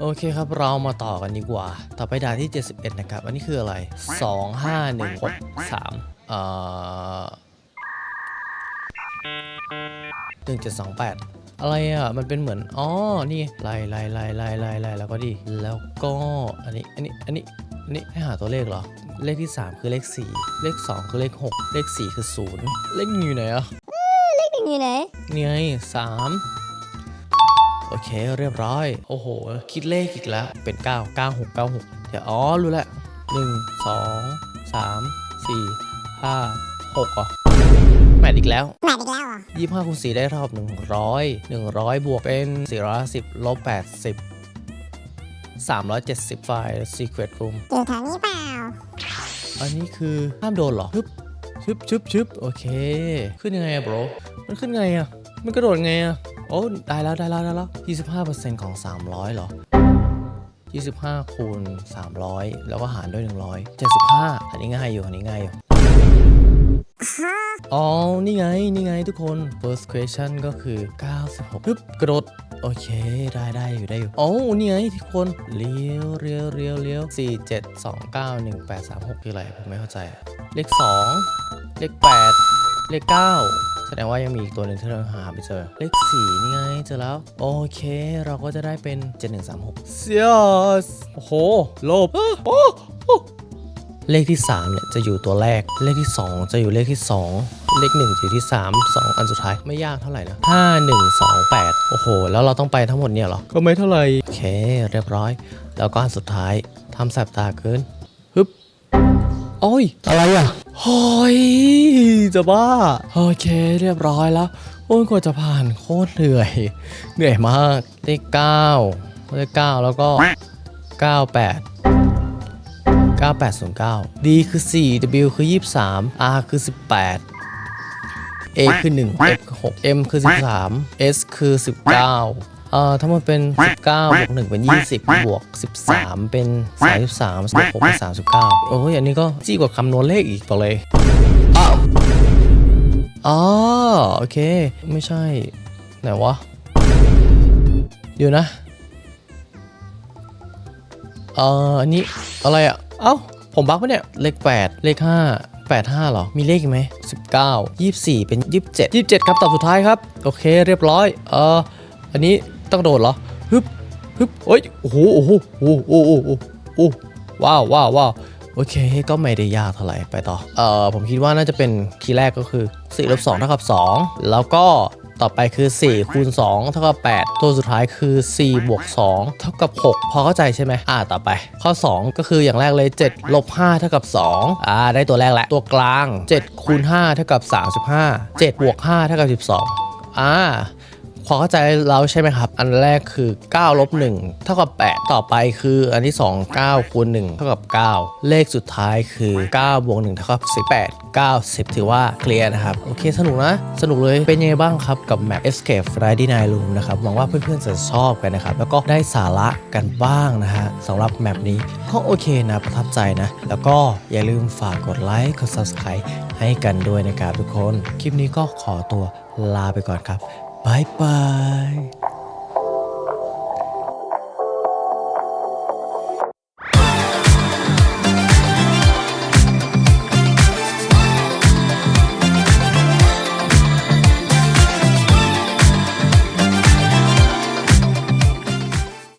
โอเคครับเรามาต่อกันดีกว่า ต่อไปด่านที่ 71 นะครับ อันนี้คืออะไร 2 5 1 6 3เอ่อ1728อะไรอะ มันเป็นเหมือน อ๋อ นี่ไล่ไล่ไล่ไล่ไล่ไล่แล้วก็ดี แล้วก็อันนี้ อันนี้ อันนี้ อันนี้ให้หาตัวเลขเหรอ เลขที่ 3 คือเลข 4 เลข 2 คือเลข 6 เลข 4 คือ 0 เลขหนึ่งอยู่ไหนอะเลขหนึ่งอยู่ไหนนี่ไงสาม โอเคเรียบร้อย โอ้โห คิดเลขอีกแล้ว เป็น 9 9 6 9 6 เดี๋ยวอ๋อ รู้แล้ว1 2 3 4 5 6อะแมทอีกแล้วแมทอีกแล้วเหรอ25คูณ4ได้เท่ากับ100 100บวกเป็น410ลบ80 370ไฟล์ secret room เจอแถวนี้เปล่า อันนี้คือห้ามโดนเหรอชึบชึบชึบชึบโอเค ขึ้นยังไงอะ bro มันขึ้นไงอะมันกระโดดไงอะ โอ้ได้แล้วได้แล้วได้แล้ว25%ของ 300เหรอ 25 คูณ 300 แล้วก็หารด้วย100 75 อันนี้ง่ายอยู่ อันนี้ง่ายอยู่ อ๋อ นี่ไง นี่ไงทุกคน first question ก็คือ 96ปึ๊บกระโดด โอเค ได้ได้อยู่ได้อยู่โอ้นี่ไงทุกคน เลี้ยวเลี้ยวเลี้ยวเลี้ยว4 7 2 9 1 8 3 6คืออะไร ผมไม่เข้าใจ เลข2เลข8เลข9 แสดงว่ายังมีอีกตัวหนึ่งที่เราหาไม่เจอ เลข4นี่ไงเจอแล้ว โอเค เราก็จะได้เป็น7136เซียสโอ้โหโลภโอ้โหเลขที่ 3 เนี่ยจะอยู่ตัวแรก เลขที่ 2 จะอยู่เลขที่ 2 เลข 1 จะอยู่ที่ 3 2 อันสุดท้ายไม่ยากเท่าไหร่นะ 5 1 2 8 โอ้โห แล้วเราต้องไปทั้งหมดเนี่ยเหรอ ก็ไม่เท่าไหร่ โอเค เรียบร้อย แล้วก็อันสุดท้ายทำแสบตาเกินฮึบ โอ้ย อะไรอะโอ้ยจะบ้า โอเคเรียบร้อยแล้วโอ้ยกว่าจะผ่านโคตรเหนื่อย เหนื่อยมากเลข9เลข9แล้วก็98 9809 D คือ 4 W คือ 23 R คือ 18 A คือ 1 F คือ 6 M คือ 13 S คือ 19เอ่อทั้งหมดเป็น 19บวก1เป็น 20 บวก 13 เป็น 33บวก6เป็น39 โอ้ยอันนี้ก็จี้กว่าคำนวณเลขอีกต่อเลยอ๋อโอเค ไม่ใช่ ไหนวะ เดี๋ยวนะเอ่ออันนี้อะไรอะ เอ้า ผมบักปะเนี่ย เลข 8 เลข 5 85หรอ มีเลขไหม 19 24 เป็น 27 27 ครับตอบสุดท้ายครับ โอเคเรียบร้อย เอ่ออันนี้ ต้องโดดเหรอฮึบฮึบเอ้ยโอ้โหโอ้โหโอ้โหโอ้โหโอ้ว้าวว้าวว้าวโอเค ก็ไม่ได้ยากเท่าไหร่ไปต่อ เอ่อ ผมคิดว่าน่าจะเป็นคีย์แรกก็คือ4ลบ2เท่ากับ 2 แล้วก็ต่อไปคือ 4 คูณ 2 เท่ากับ 8 ตัวสุดท้ายคือ 4 บวก 2 เท่ากับ 6 พอเข้าใจใช่ไหมอ่า ต่อไป ข้อ 2 ก็คืออย่างแรกเลย 7 ลบ 5 เท่ากับ 2 อ่า ได้ตัวแรกแหละตัวกลาง 7 คูณ 5 เท่ากับ 35 7 บวก 5 เท่ากับ 12 อ่า พอเข้าใจแล้วใช่ไหมครับ อันแรกคือ9ลบ1เท่ากับ 8 ต่อไปคืออันที่ 2 9คูณ1เท่ากับ 9 เลขสุดท้ายคือ9บวก1เท่ากับ18 9 10ถือว่าเคลียร์นะครับ โอเคสนุกนะ สนุกเลยเป็นยังไงบ้างครับ กับแมป Escape Friday Night Room นะครับหวังว่าเพื่อนๆจะชอบกันนะครับ แล้วก็ได้สาระกันบ้างนะฮะสำหรับแมปนี้ก็โอเคนะ ประทับใจนะ แล้วก็อย่าลืมฝากกดไลค์กด Subscribe ให้กันด้วยนะครับทุกคน คลิปนี้ก็ขอตัวลาไปก่อนครับ บายบาย